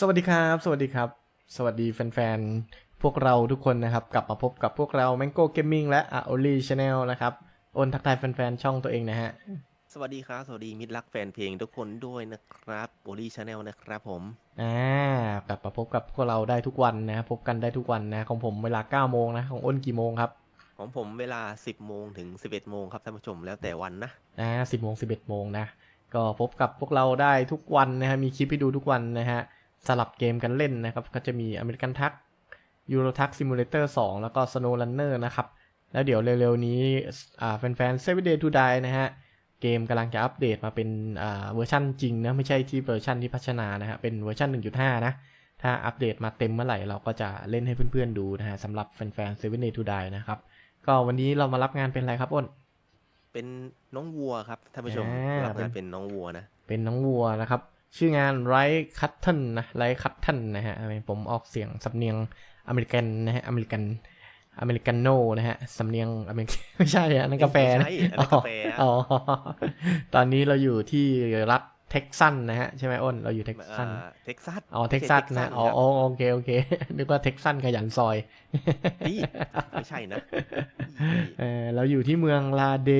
สวัสดีครับ สวัสดีครับ สวัสดีแฟนๆ พวกเราทุกคนนะครับ กลับมาพบกับพวกเรา Mango Gaming และ a o l i Channel นะครับโอนทักทายแฟนๆ ช่องตัวเองนะฮะ สวัสดีครับ สวัสดีมิตรรักแฟนเพลงทุกคนด้วยนะครับโอลี่ชาแนลนะครับผม อ่ากลับมาพบกับพวกเราได้ทุกวันนะ พบกันได้ทุกวันนะ ของผมเวลา9โมงนะ ของอ้นกี่โมงครับ ของผมเวลา 10 โมงถึง 11 โมงครับท่านผู้ชมแล้วแต่วันนะ อ่า10โมง11 โมงนะ ก็พบกับพวกเราได้ทุกวันนะฮะ มีคลิปให้ดูทุกวันนะฮะ สลับเกมกันเล่นนะครับ ก็จะมีอเมริกันทักยูโรทักซิมูเลเตอร์2แล้วก็ Snow Runner นะครับ แล้วเดี๋ยวเร็วๆนี้อ่าแฟนๆ Seven Day to Die นะฮะ เกมกำลังจะอัปเดตมาเป็นอ่าเวอร์ชันจริงนะ ไม่ใช่ที่เวอร์ชันที่พัฒนานะฮะ เป็นเวอร์ชัน1.5 นะ ถ้าอัปเดตมาเต็มเมื่อไหร่เราก็จะเล่นให้เพื่อนๆดูนะฮะสำหรับแฟนๆ Seven Day to Die นะครับ ก็วันนี้เรามารับงานเป็นอะไรครับอ้น เป็นน้องวัวครับท่านผู้ชมอ่ารับเป็นงานเป็นน้องวัวนะ เป็นน้องวัวนะครับ ชื่องานไรคัตเทนนะไรคัตเทนนะฮะผมออกเสียงสำเนียงอเมริกันนะฮะอเมริกันอเมริกันโนนะฮะสำเนียงอเมริกันไม่ใช่อะนั่นกาแฟนะไม่ใช่อันนั้นกาแฟอะอ๋อตอนนี้เราอยู่ที่รัฐเท็กซัสนะฮะใช่ไหมอ้นเราอยู่เท็กซัสอ่าเท็กซัสอ๋อเท็กซัสนะอ๋ออ๋อโอเคโอเคนึกว่าเท็กซัสขยันซอยนี่ไม่ใช่นะเออเราอยู่ที่เมืองลาเด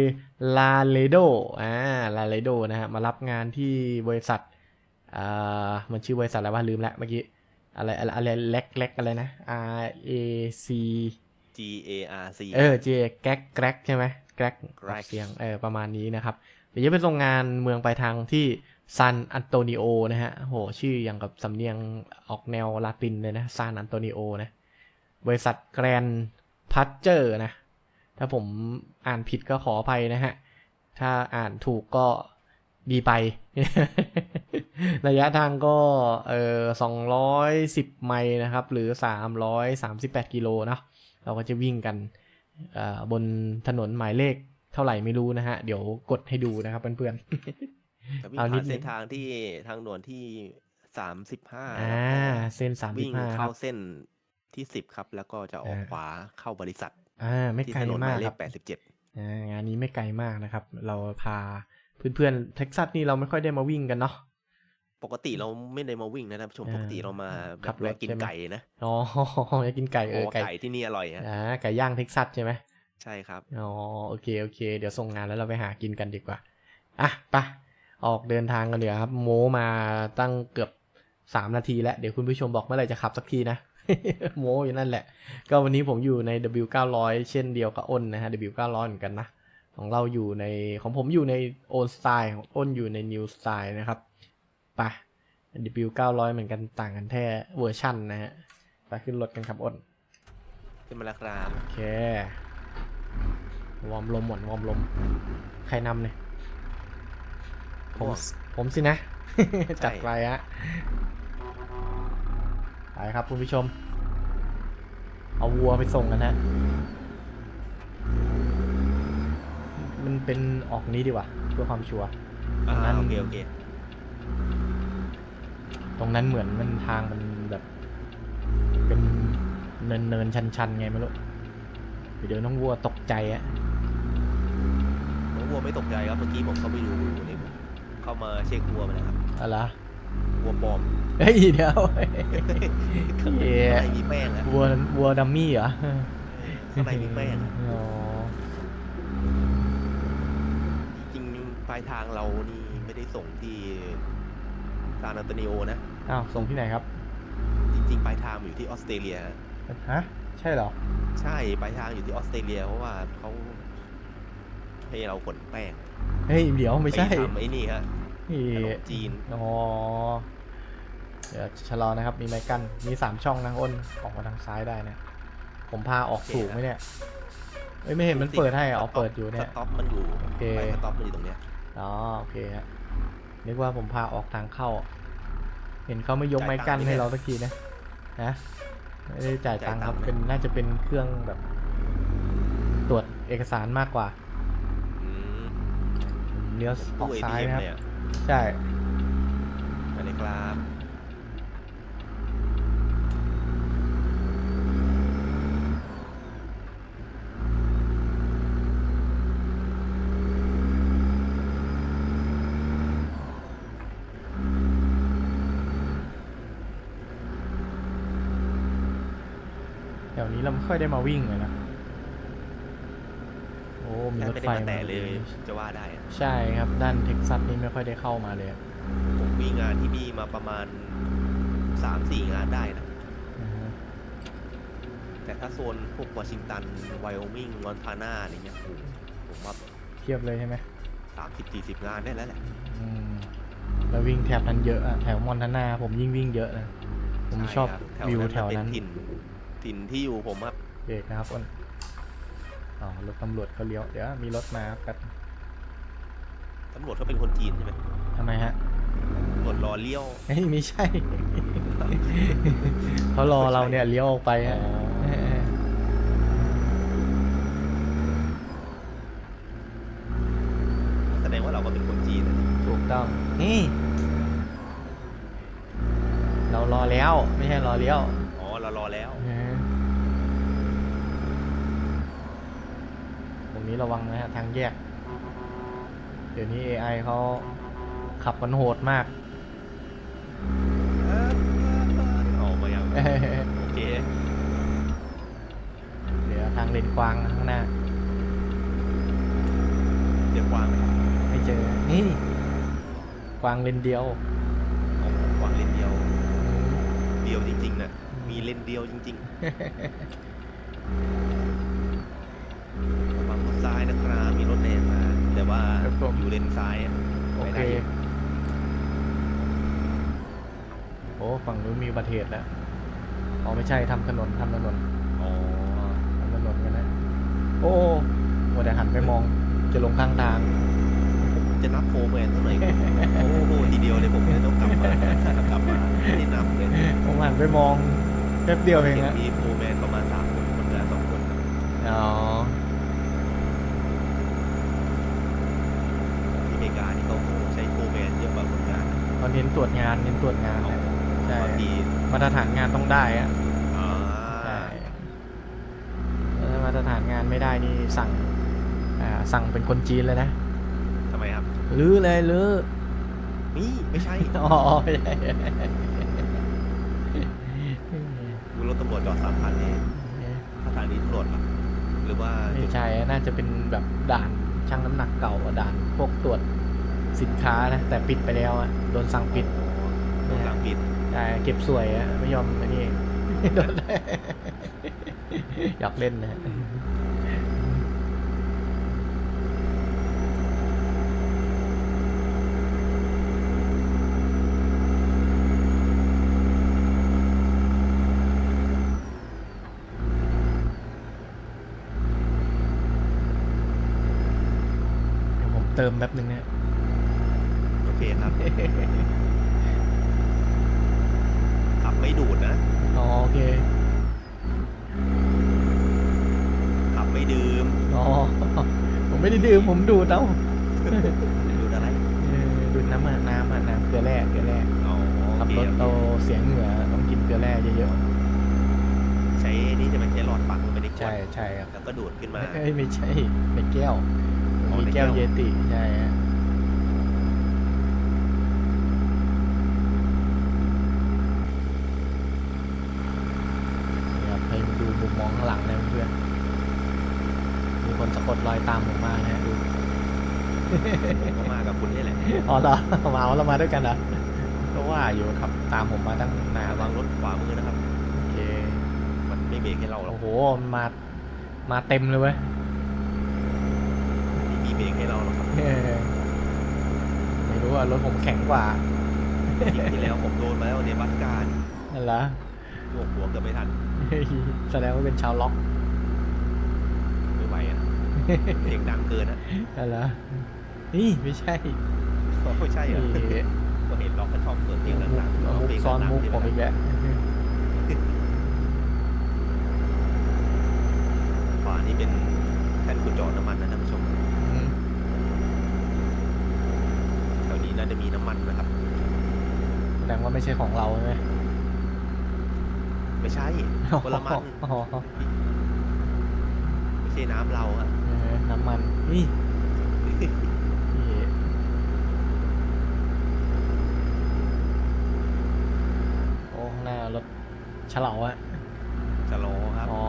ลาเลโดอ่าลาเลโดนะฮะมารับงานที่บริษัท อ่ามันชื่อบริษัทอะไรวะลืมแล้วเมื่อกี้อะไรอะไรอะไรเล็กเล็กอะไรนะ R A C G A R C เออ J แก๊กแกรกใช่ไหมแกรก Greg เสียงเออประมาณนี้นะครับเดี๋ยวจะไปส่งงานเมืองไปลายทางที่ซานอันโตนิโอนะฮะโหชื่ออย่างกับสำเนียงออกแนวลาตินเลยนะซานอันโตนิโอนะ บริษัทแกรนพัชเจอร์นะ ถ้าผมอ่านผิดก็ขออภัยนะฮะ ถ้าอ่านถูกก็ดีไป ระยะทางก็เออสองร้อยสิบไมล์นะครับ หรือสามร้อยสามสิบแปดกิโลเนาะเราก็จะวิ่งกันเอ่อบนถนนหมายเลขเท่าไหร่ไม่รู้นะฮะ เดี๋ยวกดให้ดูนะครับเพื่อนครับวิ่งเอานิดผ่านนึงเส้นทางที่ทางด่วนที่35ๆอ่าเส้นสามสิวิ่บงห้าคเข้ารับเส้นที่10ครับ แล้วก็จะออกอ่าขวาเข้าบริษัทอ่าไม่ที่ไกลถนนหายมามกเลครัขบ87อ่างานนี้ไม่ไกลมากนะครับ เราพาเพื่อนๆเท็กซัสนี่เราไม่ค่อยได้มาวิ่งกันเนาะ ปกติเราไม่ได้มาวิ่งนะท่านผู้ชมอ่าปกติเรามาแบขับบรถแวะกินใช่ไหมไก่นะอ๋ออยากกินไก่เพเอราะอว่าไก่ไก่ที่นี่อร่อยฮะอ่าไก่ย่างเท็กซัสใช่ไหมใช่ครับอ๋อโอเคโอเค เดี๋ยวส่งงานแล้วเราไปหากินกันดีกว่าอะไปออกเดินทางกันเดี๋ยวครับ โมมาตั้งเกือบสามนาทีแล้ว เดี๋ยวคุณผู้ชมบอกเมื่อไหร่จะขับสักทีนะ โมอยู่นั่นแหละ ก็วันนี้ผมอยู่ใน W900 เช่นเดียวกับอ้นนะฮะ W900 เหมือนกันนะ ของเราอยู่ในของผมอยู่ในโอนสไตล์ของอ้นอยู่ในนิวสไตล์นะครับ ไป W900 เหมือนกันต่างกันแค่เวอร์ชันนะฮะ ไปขึ้นรถกันครับอ้น ขึ้นมาแล้วครับ โอเค วอร์มลมหมดวอร์มลม ใครนำเนี่ย ผม ผมสินะ จัดไปฮะ ไปครับคุณผู้ชม เอาวัวไปส่งกันนะมันเป็นออกนี้ดีกว่าเพื่อความชัวร์อ่านั้นโอเคโอเค ตรงนั้นเหมือนมันทางมันแบบ เป็นเนินเนินชันชันๆไงไม่รู้เดี๋ยวน้องวัวตกใจอะน้องวัวไม่ตกใจครับเมื่อกี้ผมเข้าไปดูนี่ผมเข้ามาเช็ควัวมาแล้วครับอะไรวัวปลอมเฮ้ยเดี๋ยวข้างในเย้ข้างในมีแป้งอะวัววัวดัมมี่เหรอข้างในมีแป้งอะอ๋อจริงๆปลายทางเรานี่ไม่ได้ส่งที่ซานอันโตนิโอนะ อ้าวส่งที่ไหนครับ จริง ๆ ปลายทางอยู่ที่ออสเตรเลียฮะฮะ ใช่เหรอ ใช่ปลายทางอยู่ที่ออสเตรเลีย เพราะว่าเขาให้เราขนแป้งเฮ้ยเดี๋ยวไม่ใช่ปทำไอ้นี่ฮะนี่ขนมจีนอ๋อเดี๋ยวชะลอนะครับ มีไม้กั้นมีสามช่องนะอ้นออกมาทางซ้ายได้นะผมพาออกถูกไหมเนี่ยเอ้ยไม่เห็นมันเปิดให้เหรออ๋อเปิดอยู่เนี่ยสต็อปมันอยู่โอเคไปสต็อปมันอยู่ตรงเนี้ยอ๋อโอเคฮะนึกว่าผมพาออกทางเข้า เห็นเขาไม่ยกไม้กั้นให้เราสักทีนะนะไม่ได้จ่ายตังค์ครับ เป็นน่าจะเป็นเครื่องแบบ ตรวจเอกสารมากกว่าอืมเลี้ยวอตู้อกเอซ้าทียเอ็มนะครับเนี่ยใช่ไปเลยครับ วนี้เราไม่ ค่อยได้มาวิ่งเลยนะ โอ้ มีแทบรถไม่ไฟได้มาแตะมาเลย จะว่าได้อะใช่ครับ ด้านเท็กซัสนี่ไม่ค่อยได้เข้ามาเลยอะผมวิ่งงานที่นี่มาประมาณสามสี่งานได้นะ อือฮึแต่ถ้าโซนพวกวอชิงตัน ไวโอมิงมอนทานาอะไรเงี้ยโอ้โหผมว่าเทียบเลยใช่ไหมสามสิบสี่สิบงานได้แล้วแหละ อืมแล้ววิ่งแถบนั้นเยอะอะแถวมอนทานาผมยิ่งวิ่งเยอะนะ ผมชอบใครับวิวแถวเป็นั้นถิ่น ถิ่นที่อยู่ผมอะเบรกนะครับอ้นอ๋อรถตำรวจเขาเลี้ยว เดี๋ยวมีรถมาแป๊บตำรวจเขาเป็นคนจีนใช่ไหมทำไมฮะตำรวจรอเลี้ยวเฮ้ยไม่ใช่ เขารอเราเนี่ยเลี้ยวออกไปฮะแสดงว่าเราก็เป็นคนจีนนะถูกต้อง นี่ เรารอแล้ว ไม่ใช่รอเลี้ยว อ๋อเรารอแล้วตรง นี้ระวังนะฮะทางแยก เดี๋ยวนี้ AI เขาขับกันโหดมาก ออกมายังโอเคเดี๋ยวทางเลนกว้างนะข้างหน้า เจอกวางไหมครับไม่เจอ นี่ กวางเลนเดียวอ๋อกวางเลนเดียวอืมเดียวจริงๆนะมีเลนเดียวจริงๆระวังรถ ซ้ายนะครับ มีรถแดงมา แต่ว่าครับผม อยู่เลนซ้ายอะโอไปเค ได้อยู่โอ้ฝั่งนู้นมีอุบัติเหตุแล้ว อ๋อไม่ใช่ทำถนนทำถนนอ๋อทำถนนกันนะ โอ้มัวแต่หันไปมองจะลงข้างทาง ผมจะนับโฟร์แมนเท่าไหร่โอ้โหทีเดียวเลยผมเลยต้องกลับมากลับมาไม่ได้นับเลยผมหันไปมองแป๊บเดียวเองเห็นนะมีโฟร์แมนประมาณสามคนคนละสองคนอ๋อที่อเมริกานี่เขาใช้โฟร์แมนเยอะกว่าคนงานนะ เขาเน้นตรวจงานเน้นตรวจงานเอานะใช่บางทีมาตรฐานงานต้องได้อะอ่าใช่แล้วถ้ามาตรฐานงานไม่ได้นี่สั่งอ่าสั่งเป็นคนจีนเลยนะทำไมครับลื้อเลยลื้อนี่ไม่ใช่อ๋อไม่ใช่ดูรถตำรวจจอดสามคันนี่สถานีตำรวจเหรอหรือว่าไม่ใช่น่าจะเป็นแบบด่านชั่งน้ำหนักเก่าอะด่านพวกตรวจ สินค้านะ แต่ปิดไปแล้วอะโดนสั่งปิดอ๋อโดนสั่งปิดใช่เก็บสวยอะไม่ยอมอันนี้โดนอยากเล่นนะฮะเดี๋ยวผมเติมแป๊บนึงนะ โอเคครับ ขับไม่ดูดนะ อ๋อโอเค ขับไม่ดื่ม อ๋อ ผม ไม่ได้ดื่มผมดูดเอาดูดอะไรเออดูดน้ำอะน้ำอะน้ำเกลือแร่เกลือแร่อ๋อขับรถโอเคเอาเสียงเหงื่อต้องกินเกลือแร่เยอะใช้นี่จะเป็นใช้หลอดปักลงไปในๆขวใช่ดใช่ครับแล้วก็ดูดขึ้นมา เอ้ยไม่ใช่ในแก้วอ๋อมีในแก้วแก้วเยติใช่ฮะนี่ครับให้ดูมุมมองข้างหลังนะเพื่อนมีคนสะกดรอยตามผมมา นะฮะดูผมก็มากับคุณนี่แหละ อ๋อเหรอ มาเอาเรามาด้วยกันเหรอก็ว่าอยู่ครับตามผมมาตั้งนานระวังรถขวามือนะครับ โอเคมันไม่เบรกให้เราหรอกโอ้โหมันมามาเต็มเลยเว้ยไม่มีเบรกให้เราหรอกครับเออไม่รู้ว่ารถผมแข็งกว่าจริงที่แล้วผมโดนมาแล้วเนี่ยบัสการนั่นเหรอโยกหัวเกือบไม่ทันเฮ้ยแสดงว่าเป็นชาวล็อกไม่ไหวอะ เพลงดังเกินอะนั่นเหรอนี่ไม่ใช่ไม่ใช่เหรอนี่ก็เห็นล็อกก็ชอบเปิดเพลงดังๆร้องมุเพลกงซ้อนดังมุกๆที่ผมแบบอีกแล้วขวานี่เป็นแท่นขุดเจอน้ำมันนะท่านผู้ชมอืมแถวนี้น่าจะมีน้ำมันนะครับแสดงว่าไม่ใช่ของเราใช่ไหมไม่ใช่คนละมันอ๋อไม่ใช่น้ำเราอะเออ น้ำมันนี่โอ้ข้างหน้ารถฉลาอะจะโลครับอ๋อ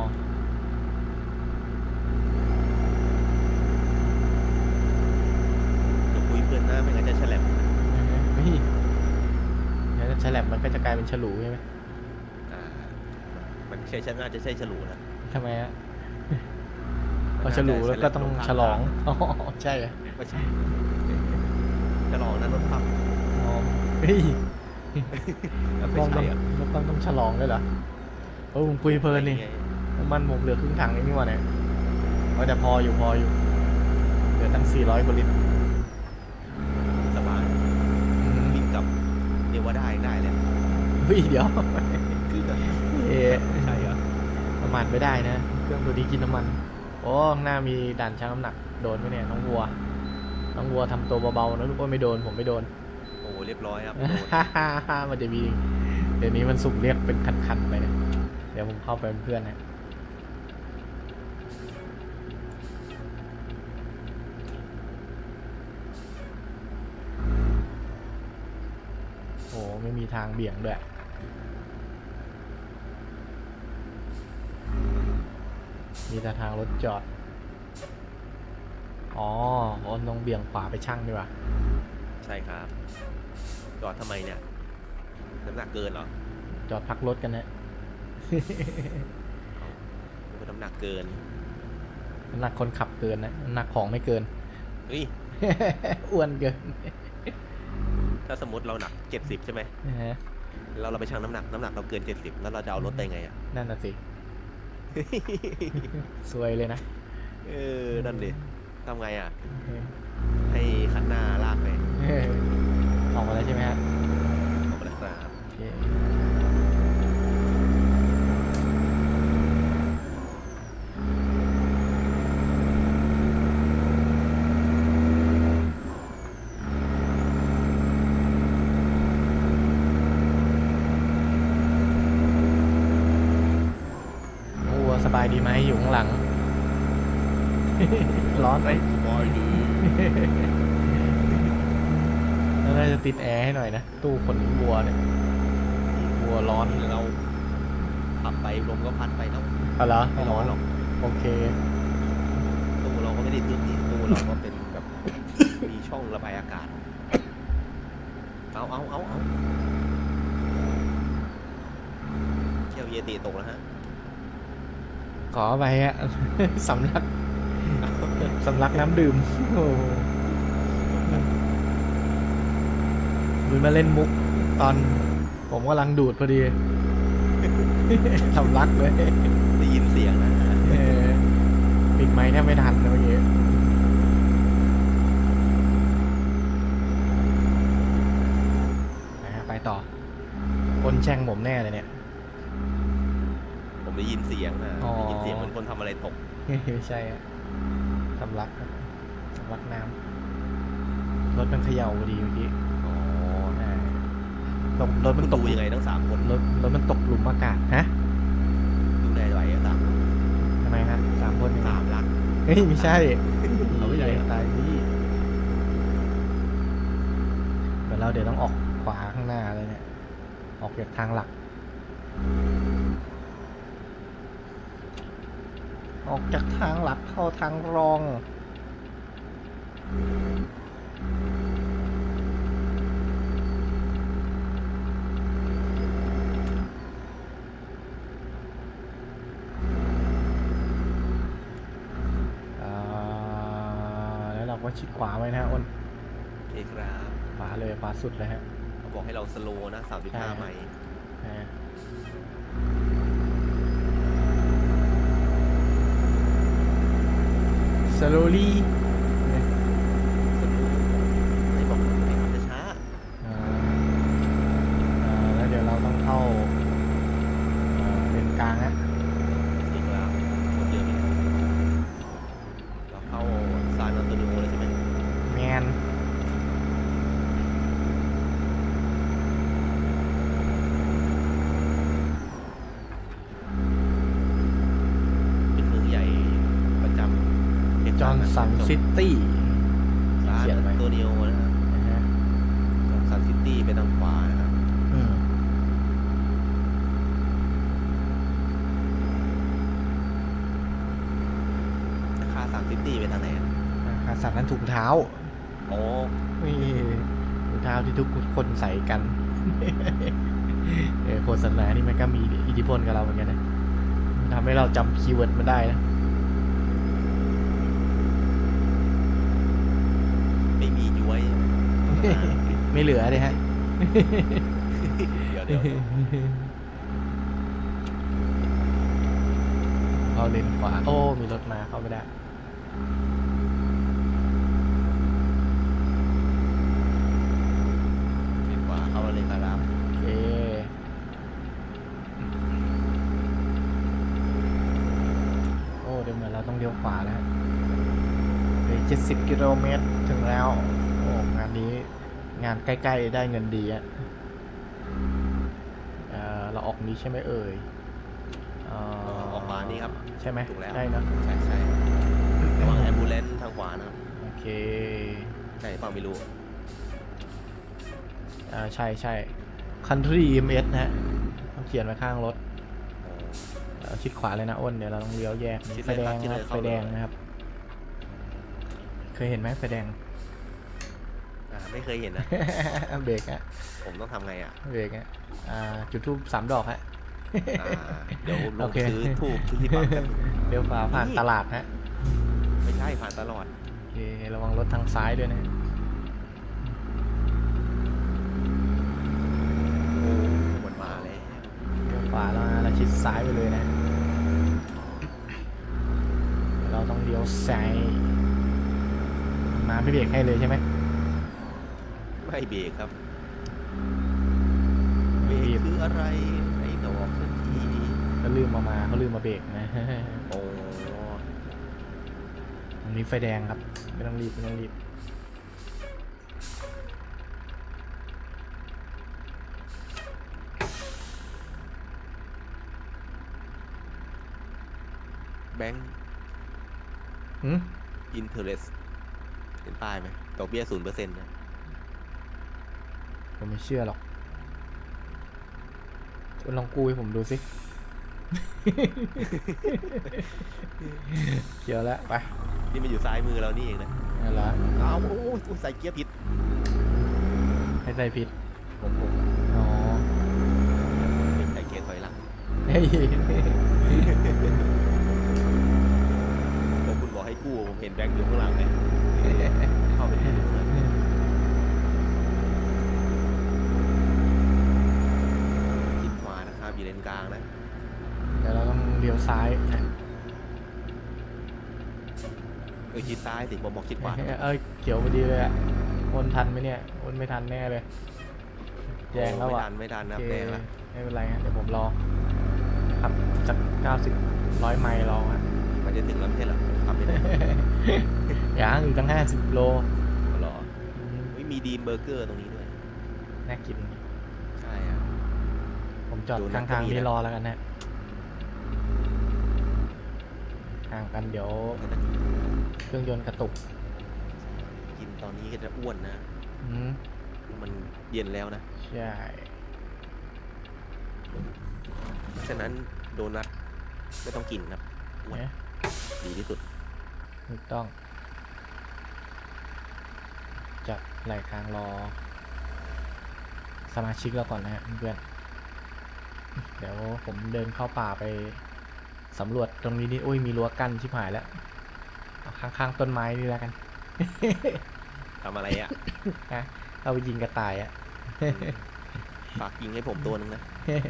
จยเพื่อนหาม่งั้นจะแฉลบนี่เดี๋ยวฉลบมันก็จะกลายเป็นฉลูใช่ไหมอ่ามันใช่ฉัน่าจะใช่ฉลูนะทำไมฮะ อฉลูแล้วก็ต้องฉลองอ๋อใช่เหรอไม่ใช่ฉลองนั้นรถพับอ๋อเฮ้ยไม่ต้องใช่ต้องเหรอต้องต้องฉลองด้วยเหรอโอ้ผมคุยเพลินนี่ไงน้ำมันผมเหลือครึ่งถังเองนี่หว่าเนี่ยว่าแต่พออยู่พออยู่ เหลือตั้ง 400กว่าลิตรสบายอืมวิ่งกลับเรียกว่าได้ได้เลยเฮ้ยเดี๋ยวคือแบบเอ๊ะใช่เหรอประมาทไม่ได้นะ เครื่องตัวนี้กินน้ำมันโอ้ข้างหน้ามีด่านชั่งน้ำหนักโดนไหมเนี่ยน้องวัว น้องวัวทำตัวเบาๆนะลูกว่าไม่โดนผมไม่โดน โอ้เรียบร้อยครับโดนฮ่าฮ่าฮ่ามันจะมี เดี๋ยวนี้มันสุ่มเรียกเป็นคันๆไปเนี่ยเดี๋ยวผมเข้าไปเป็นเพื่อนนะโอ้ไม่มีทางเบี่ยงด้วย มีแต่ทางรถจอด อ๋อโอ้ต้องเบี่ยงขวาไปช่างดีกว่า ใช่ครับ จอดทำไมเนี่ย น้ำหนักเกินเหรอจอดพักรถกันนะนึกว่าน้ำหนักเกิน น้ำหนักคนขับเกินนะน้ำหนักของไม่เกิน เฮ้ย อ้วนเกิน ถ้าสมมติเราหนักเจ็ดสิบใช่ไหมนะฮะแล้วเราไปชั่งน้ำหนัก น้ำหนักเราเกินเจ็ดสิบแล้วเราจะเอารถได้ไงอะ นั่นน่ะสิ สวยเลยนะเออนั่นดิทำไงอะเออให้คันหน้าลากไป เออออกมาแล้วใช่ไหมฮะ ออกมาแล้วครับ โอเคโอ้สบายดีไหม อยู่ข้างหลัง ร้อนไหมสบายดีแล้วน่าจะติดแอร์ให้หน่อยนะ ตู้ขนวัวเนี่ยวัวร้อนเราขับไปลมก็พัดไปแล้วเอาเหรอไม่ร้อนหรอก โอเค ตู้เราก็ไม่ได้ทึบนี่ตู้เราก็เป็นแบบ มีช่องระบายอากาศ เอาเอาเอาเอาเที่ยวเยติตกแล้วฮะ ข อไปฮะสำลักสำลักน้ำดื่มโอ้โหเหมือนมาเล่นมุกตอน ผมกำลังดูดพอดีสำลักเลยได้ยินเสียงนะเออปิดไม้แทบไม่ทันนะเมื่อกี้ไปฮะไปต่อคนแช่งผมแน่เลยเนี่ยผม ได้ยินเสียงนะอ๋อ ได้ยินเสียงเหมือนคนทำอะไรตก ใช่อะสำลักครับสำลักน้ำรถมันเขย่าพอดีเมื่อกี้อ๋ออ่ารถรถคุมันณตดูกยังไงทั้งสามคนรถรถมันตกหลุมอากาศฮะดูแลไหวอะสามคนทำไมฮะสามคนยังไงสามลัก เฮ้ยไม่ใช่เอาไม่ใช่เหรอ ตายพี่เดี๋ยวเราเดี๋ยวต้องออกขวาข้างหน้าเลยเนี่ย ออกจากทางหลัก ออกจากทางหลักเข้าทางรองอ่าแล้วเราก็ชิดขวาไว้นะฮะอ้นโอเคครับขวาเลยขวาสุดเลยฮะเขาบอกให้เราสโลว์นะสามสิบห้าใช่ไมล์อ่า สโลลี่ สโลว์ให้บอกให้ขับช้า อ่าอ่าแล้วเดี๋ยวเราต้องเข้าอ่าเลนกลางฮะ ๆโอเคครับรถเยอะไหมเราเข้าซานอันโตนิโอเลยใช่ไหม แมน เป็นเมืองใหญ่ประจำเท็ก จอ ซั ห์น สันซิตี้ซานเขียนไว้อันโตนิโอนะครับนะฮะจอห์นสันซิตี้ไปทางขวานะครับอืมคาสันซิตี้ไปทางไหนอะหาสัตว์นั้นถุงเท้าโอ้นี่รองเท้าที่ทุกคนใส่กัน เออโฆษณานี่มันก็มีอิทธิพลกับเราเหมือนกันนะมันทำให้เราจำคีย์เวิร์ดมาได้นะ ไม่มีย้วย ไม่เหลือเลยฮะ เดี๋ยวเดี๋ยวเอาเลนขวาโอ้ มีรถมาเข้าไม่ได้เห็นว่าเขาเลยครับโอเค โอ้ เดี๋ยวเหมือนเราต้องเลี้ยวขวาแล้วเลยเจ็ดสิบกิโลเมตรถึงแล้วโอ้งานนี้ งานใกล้ ๆ ได้เงินดีอะเอ่อเราออกนี้ใช่ไหมเอ่ยเออกขวานี่ครับใช่ไหมถูกแล้ว ใช่เนอะใช่ใช่ระวังแอมบูเลนทางขวานะครับโอเคใช่เปล่าไม่รู้อ่าใช่ใช่ Country EMS นะฮะเขาเขียนไว้ข้างรถอ๋อเอาชิดขวาเลยนะอ้นเดี๋ยวเราต้องเลี้ยวแยกชิดไฟเลยแดครับงชิดนะเลยไฟเข้าเลยแดงนะครับ เคยเห็นไหมไฟแดง อ่าไม่เคยเห็นนะ เบรกอะผมต้องทำไงอะเบรกอะอ่าจุดทูบสามดอกฮะ อ่าเดี๋ยวลโองเค ซื้อทูบที่ปั๊มกันเลี้ยวขวาผ่านนี่ตลาดฮะไม่ใช่ผ่านตลอดโอเคระวังรถทางซ้ายด้วยนะโอ้มันมาแล้วเลี้ยวขวาแล้วนะเราชิดซ้ายไปเลยนะ เราต้องเลี้ยวซ้ายมาไม่เบรกให้เลยใช่ไหม ไม่เบรกครับเบรกคืออะไรไอ้ดอกสักทีเขาลืมมามาเขาลืมมาเบรกนะโอ้ตรงนี้ไฟแดงครับไม่ต้องรีบไม่ต้องรีบแบงค์หืมอินเทอร์เรสเห็นป้ายไหมดอกเบี้ยศูนย์เปอร์เซ็นต์นะ ผมไม่เชื่อหรอกคุณลองกู้ให้ผมดูสิเขียวแล้วไปนี่มันอยู่ซ้ายมือเรานี่เองนะนั่นละอ้าวโอ้โหใส่เกียร์ผิดให้ใส่ผิดผมผมอ๋อไม่ใส่เกียร์ถอยหลังเฮ้ยแต่คุณบอกให้กู้ผมเห็นแบงค์อยู่ข้างหลังเลยเข้าไปดูเลยคิดขวานะครับ อยู่เลนกลางนะเดี๋ยวเราต้องเลี้ยวซ้ายนะเออคิดซ้ายสิผมบอกคิดขวาเอ้ยเขียวพอดีเลยอะวนทันไหมเนี่ยวนไม่ทันแน่เลยแจงแล้วไม่อะทันไม่ทันนะโอเคแดงแล้วไม่เป็นไรฮะเดี๋ยวผมรอครับสักเก้าสิบร้อยไมล์รอฮะ มันจะถึงแล้วไม่ใช่เหรอขับไม่ได้ยังอีกตั้งห้าสิบโลหรอไม่มีดีมเบอร์เกอร์ตรงนี้ด้วย น่ากินใช่อะ ผมจอดดูนะข้างทางก็มีนี้นะรอแล้วกันนะห่างกันเดี๋ยวเครื่องยนต์กระตุก กินตอนนี้ก็จะอ้วนนะอืมมันเย็นแล้วนะ ใช่ ฉะนั้นโดนัทไม่ต้องกินครับอ้วนเนี่ยดีที่สุดถูกต้อง จัดไหลทางรอ สมาชิกเราก่อนนะฮะเพื่อน เดี๋ยวผมเดินเข้าป่าไปสำรวจตรงนี้นี่โอ้ยมีรั้วกั้นชิบหายแล้วเอาข้างๆต้นไม้นี่แล้วกันทำอะไรอะฮะเอาไปยิงกระต่ายอะฝากยิงให้ผมตัวนึงนะ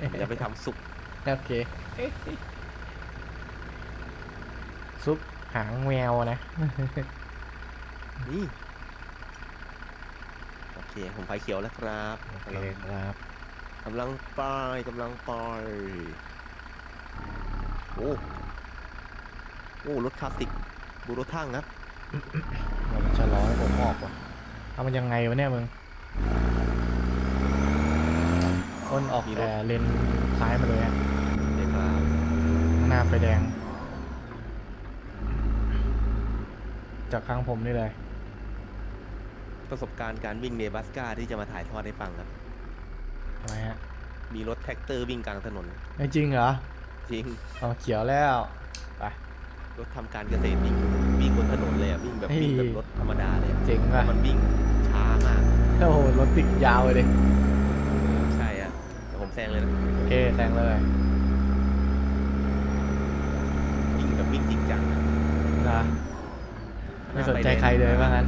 ผมจะไปทำซุปโอเคซุปหางแมวนะนี่โอเค ผมไฟเขียวแล้วครับโอเคครับ กำลังไปกำลังไปโอ้โอ้รถคลาสสิกดูรถทั้งครับผมจะร้อยผมออกว่ะเอามันยังไงวะเนี่ยมึงอ้นออกมีรถแต่เลนซ้ายมาเลยอะเลยครับข้างหน้าไฟแดง จากข้างผมนี่เลย ประสบการณ์การวิ่งเนบัสกาที่จะมาถ่ายทอดให้ฟังครับ ทำไมฮะมีรถแท็กเตอร์วิ่งกลางถนน ไม่จริงเหรอจริง เอาเขียวแล้ว ไป รถทำการเกษตรวิ่งวิ่งบนถนนเลยอะวิ่งแบบวิ่งแบบรถธรรมดาเลยอะเจ๋งแต่ว่ะมันวิ่งช้ามากโอ้โหรถติดยาวเลยดิใช่อะเดี๋ยวผมแซงเลยนะโอเคแซงเลยวิ่งแบบวิ่งจริงจังอะนะไม่สนใจใครเลยว่างั้น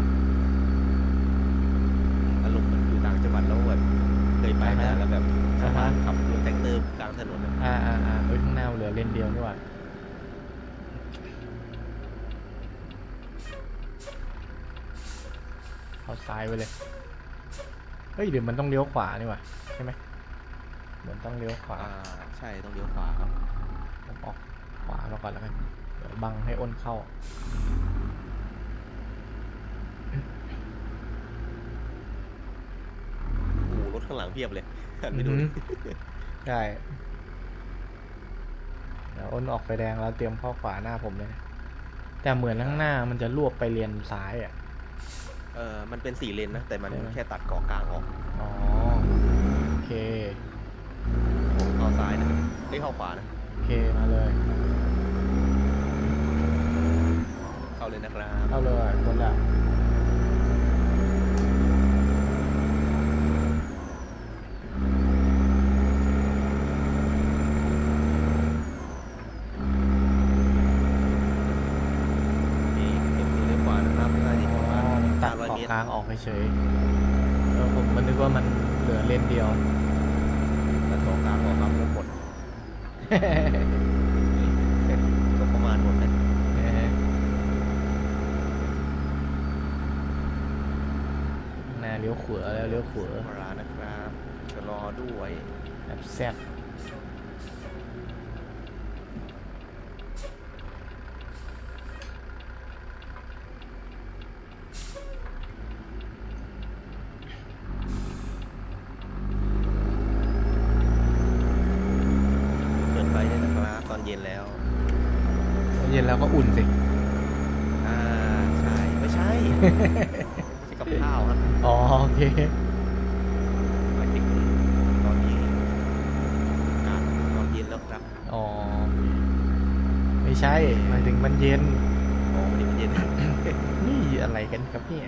อารมณ์มันอยู่ต่างจังหวัดแล้วแบบเคย ไปอ่ามาฮะแล้วแบบชาวบ้านอ่าฮะขับรถแท็กเตอร์กลางถนนอะอ่าอ่าอ่าเอ้ยข้างหน้าเหลือเลนเดียวนี่หว่าเข้าซ้ายไปเลย เฮ้ยเดี๋ยวมันต้องเลี้ยวขวานี่หว่าใช่ไหมเหมือนต้องเลี้ยวขวาอ่าใช่ต้องเลี้ยวขวาครับผมออกขวามาก่อนแล้วกันเดี๋ยวบังให้อ้นเข้า โอ้โหร ถข้างหลังเพียบเลยหันไปดูอืดิอฮึใช่เดี๋ยวอ้นออกไฟแดงแล้วเตรียมเข้าขวาหน้าผมเลยนะแต่เหมือนข้างหน้ามันจะลวกไปเลนซ้ายอะ เออมันเป็นสี่เลนนะ แต่มันใช่ไหมแค่ตัดเกาะกลางออกอ๋อ โอเค ผมเข้าซ้ายนะไม่เข้าขวานะ โอเค มาเลย เข้าเลยนะครับเข้าเลยคนละ นี่เก็บตัวเลี้ยวขวานะครับน่าจะประมาณ ตัด 500 ขอบ เมตรกลางออกเฉยๆแล้วผมมันนึกว่ามันเหลือเลนเดียวตัดเกาะกลางออกครับหมดก็ประมาณหมดนะหน้าเลี้ยวขวาแล้วเลี้ยวขวาธรรมดานะครับชะลอด้วยแบบแซ่บ เปิดไฟได้วยนะครับตอนเย็นแล้ว เย็น แล้วก็อุ่นสิ อ่าใช่ไม่ใช่ ไม่ใช่กับข้าวครับอ๋อโอเค หมายถึงตอนนี้อากาศตอนเย็นแล้วครับอ๋อไม่ใช่หมายถึงมันเย็นอ๋อวันนี้มันเย็น นี่อะไรกันครับเนี่ย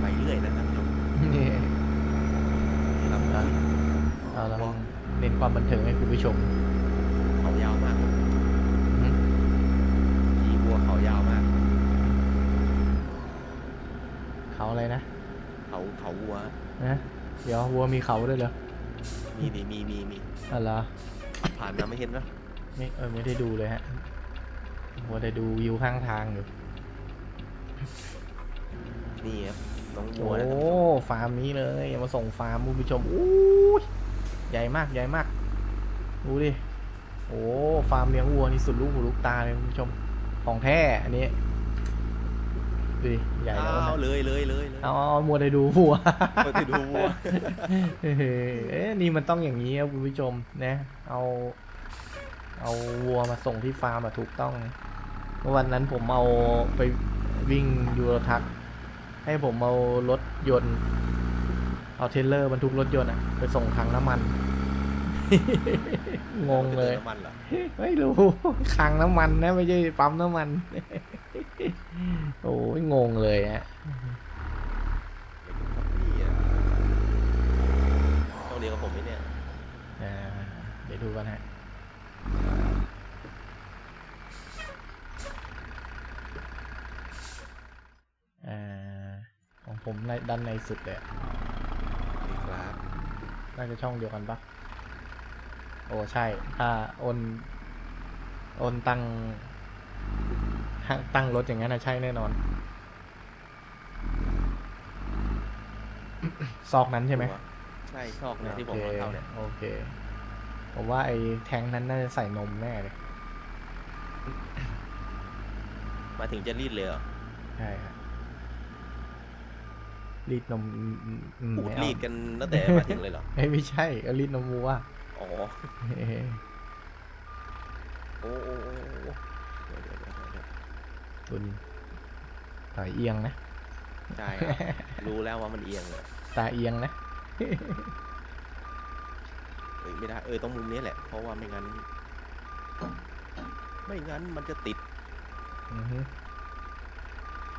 ไปเรื่อยนะครับท่านผู้ชมนี่นี่ลำอะเอาละเน้นความบันเทิงให้คุณผู้ชม เขายาวมาก อืม จีบัวเขายาวมาก เขาอะไรนะ เขาเขาวัว นะ เดี๋ยววัวมีเขาด้วยเหรอมีมีมีมีมีอะไรอผ่านมาไม่เห็นปะไม่เออไม่ได้ดูเลยฮะวัวได้ดูวิวข้างทางอยู่นี่ครับน้องวัโอ้วนะครับฟาร์มนี้เลยอย่ามาส่งฟาร์มคุณผู้ชมอู้ยใหญ่มากใหญ่มากดูดิโอ้ฟาร์มเลี้ยงวัวนี่สุดลูกหูลูกตาเลยคุณผู้ชมของแท้อันนี้ ดูดิใหญ่แล้วอ้าวนะเลยเลยเลยเลยเอาเอาเอามัวได้ดูวัวก็จะดูวัวเฮ้ยเอ๊ะนี่มันต้องอย่างนี้ครับคุณผู้ชมนะ เอา เอาวัวมาส่งที่ฟาร์มอะถูกต้องนะเมื่อวันนั้นผมเอาไปวิ่งยูโรทัก ให้ผมเอารถยนต์ เอาเทรลเลอร์บรรทุกรถยนต์อะไปส่งถังน้ำมัน งงเลยจะติมน้ำมันเหรอไม่รู้คลังน้ำมันนะ ไม่ใช่ปั๊มน้ำมัน โอ้ยงงเลยฮะนี่อะต้องเดียวกับผมไหมเนี่ยอ่าเดี๋ยวดูกันฮะอ่าของผมในด้านในสุดเลยอะนี่ครับน่าจะช่องเดียวกันปะโอ้ใช่ ถ้าโอนโอนตั้ง ตั้งรถอย่างนั้นนะใช่แน่นอน ซอกนั้นใช่ไหมใช่ชอบเนี่ยที่ผมนอนเท่าเนี่ยโอเค ผมว่าไอ้แทงค์นั้นน่าจะใส่นมแน่เลยมาถึงจะรีดเลยเหรอใช่ครับรีดนมอืมอืมอืมพูดไม่เอารีดกันตั้งแต่มาถึงเลยเหรอเอ้ยไม่ใช่ก็รีดนมวัวอ๋อเฮ้ยโอ้โอ้โอ้ โอ้เดี๋ยวเดี๋ยวเดี๋ยวเดี๋ยวคุณตาเอียงนะ ใช่ครับ รู้แล้วว่ามันเอียงเลยตาเอียงนะ เอ้ยไม่ได้ เออต้องมุมนี้แหละ เพราะว่าไม่งั้น ไม่งั้นมันจะติด อือฮึ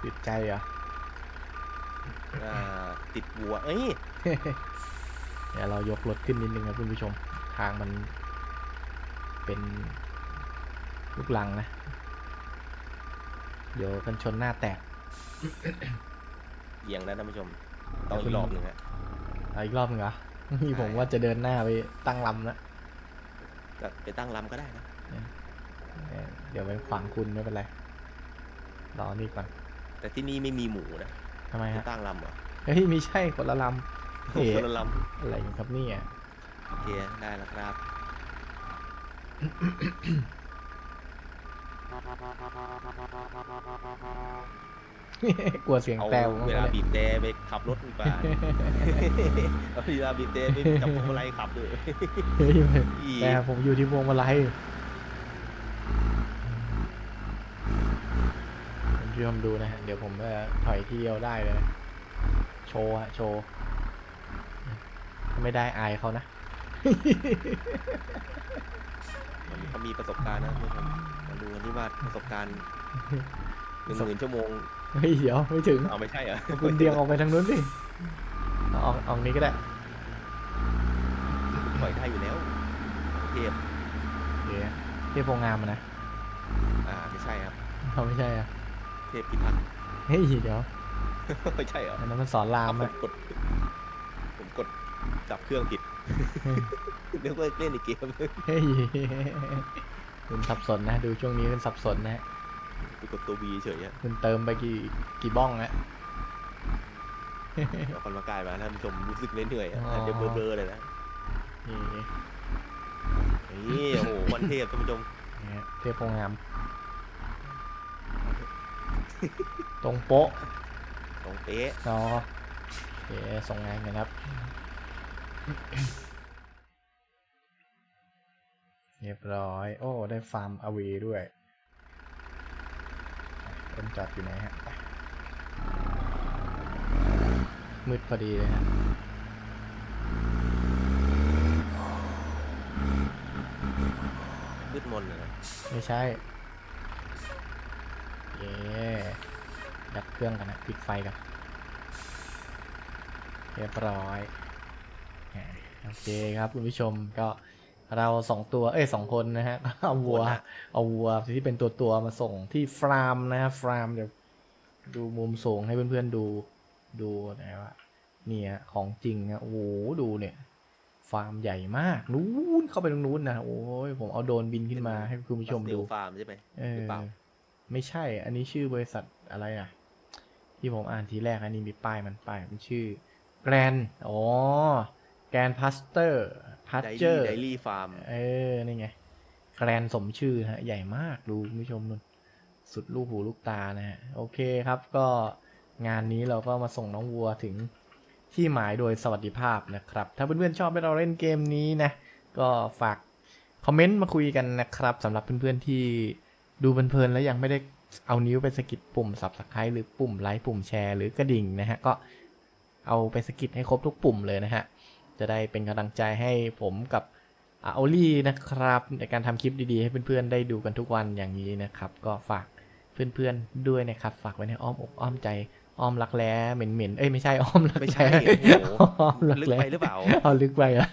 ติดใจเหรอ อ่า ติดวัว เอ้ย เดี๋ยวเรายกรถขึ้นนิดนึงครับคุณผู้ชม ทางมันเป็นลูกลังนะ เดี๋ยวกันชนหน้าแตกเอียงแล้วท่านผู้ชม ต้องอีกรอบหนึ่งฮะเอาอีกรอบหนึงเหรอนี่ใช่ผมว่าจะเดินหน้าไปตั้งลำแล้วก็ไปตั้งลำก็ได้นะเออเดี๋ยวไปขวางคุณไม่เป็นไรรอนี่ก่อนแต่ที่นี่ไม่มีหมูนะทำไมจะฮะตั้งลำเหรอเฮ้ยไม่ใช่คนละลำเอ๋คนละลอะไรครับเนี่ยำโอเคได้แล้วครับ กลัวเสียงเอาแต้วเวลาบีบแต่ไปขับรถดีกว่าเอาเวลาบีบแต่ไปจับพวงมาลัยขับด้วยเฮ้ยอีแต่ผมอยู่ที่พวงมาลัยคุณผู้ชมดูนะฮะเดี๋ยวผมจะถอยที่เดียวได้เลยนะโชว์ฮะโชว์ ไม่ได้อายเขานะ มันเขามีประสบการณ์นะทุกคนมา ดูกันที่ว่าประสบการณ์หนึ่งหมื่นชั่วโมงเฮ้ยเดี๋ยวไม่ถึงเอาไม่ใช่เหรอเอาคุณเดียงออกไปทางนู้นสิเอาออกออกนี้ก็ได้ปล่อยได้อยู่แล้วเทพเดี๋ยวเทพโพงามอะนะอ่าไม่ใช่ครับ เขาไม่ใช่อะเทพพิทักษ์ เฮ้ยเดี๋ยวไม่ใช่เหรออันนั้นมันสอนรามผอะมกด ผมกดจับเครื่องผิดนึกว่าเล่นในเกม เฮ้ย คุณสับสนนะ ดูช่วงนี้คุณสับสนนะไปกดตัว V เฉยอะคุณเติมไปกี่กี่บ้องนะ เดี๋ยวคนมากลายมาท่านผู้ชมรู้สึกเหนื่อยๆอะอ๋อ เดี๋ยวเบลอๆเลยนะนี่นี่โอ้โหวันเทพท่านผู้ชมนี่ฮะเทพโพงาม ตรงโป๊ะตรงเป๊ะเนาะโอเคส่งงานกันครับ เรียบร้อย โอ้ ได้ฟาร์มอเวด้วยเริ่มจอดอยู่ไหนฮะไปมืดพอดีเลยฮะมืดมนเลยนะไม่ใช่ เย้ดับเครื่องกันนะปิดไฟกัน เรียบร้อยอ่าโอเคครับคุณผู้ชมก็ เราสองตัวเอ้ยสองคนนะฮะเอาวัว เอาวัวที่เป็นตัวตัวๆมาส่งที่ฟาร์มนะฮะฟาร์มเดี๋ยวดูมุมสูงให้เพื่อนๆดูดูนะว่าเนี่ยของจริงอะโอ้โหดูเนี่ยฟาร์มใหญ่มากนู้นเข้าไปตรงนู้นนะโอ้ยผมเอาโดรนบินขึ้นมาให้คุณผู้ชมดูบัสเซลฟาร์มใช่ไหมเอหอรือเปล่าไม่ใช่ อันนี้ชื่อบริษัทอะไรอะ ที่ผมอ่านทีแรกอันนี้มีป้ายมันป้ายมันชื่อแกรนอ๋อแกรนพัสเตอร์ พัสไดเจอรี่ร์ไดรี่ฟาร์ม เออ นี่ไง แกรนสมชื่อฮะ ใหญ่มากดูคุณผู้ชมนุ่น สุดลูกหูลูกตานะฮะ โอเคครับ ก็งานนี้เราก็มาส่งน้องวัวถึงที่หมายโดยสวัสดิภาพนะครับ ถ้าเพื่อนๆชอบให้เราเล่นเกมนี้นะ ก็ฝากคอมเมนต์มาคุยกันนะครับสำหรับเพื่อนๆที่ดูเพลินๆแล้วยังไม่ได้เอานิ้วไปสะกิดปุ่ม subscribe หรือปุ่มไลค์ปุ่มแชร์หรือกระดิ่งนะฮะ ก็เอาไปสะกิดให้ครบทุกปุ่มเลยนะฮะ จะได้เป็นกำลังใจให้ผมกับอาโอลี่นะครับ ในการทำคลิปดีๆ ให้เพื่อนๆ ได้ดูกันทุกวันอย่างนี้นะครับ ก็ฝากเพื่อนๆด้วยนะครับ ฝากไว้ในอ้อมอกอ้อมใจอ้อมรักแร้เหม็นๆเอ้ยไม่ใช่อ้อมรักไม่แร้ใช่โอ้โหอ้อมรักลึกแร้ไปหรือเปล่าเอาลึกไปเหรอะ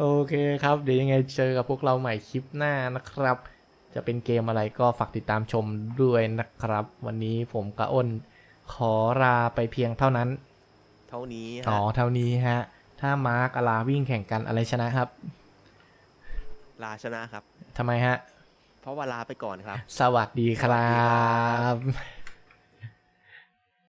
โอเคครับ เดี๋ยวยังไงเจอกับพวกเราใหม่คลิปหน้านะครับ จะเป็นเกมอะไรก็ฝากติดตามชมด้วยนะครับ วันนี้ผมกับอ้นขอลาไปเพียงเท่านั้น เท่านี้อ๋อฮะเท่านี้ฮะ ถ้ามาร์กอลาวิ่งแข่งกันอะไรชนะครับลาชนะครับ ทำไมฮะ เพราะว่าลาไปก่อนครับ สวัสดีครัสวัสดีครับบ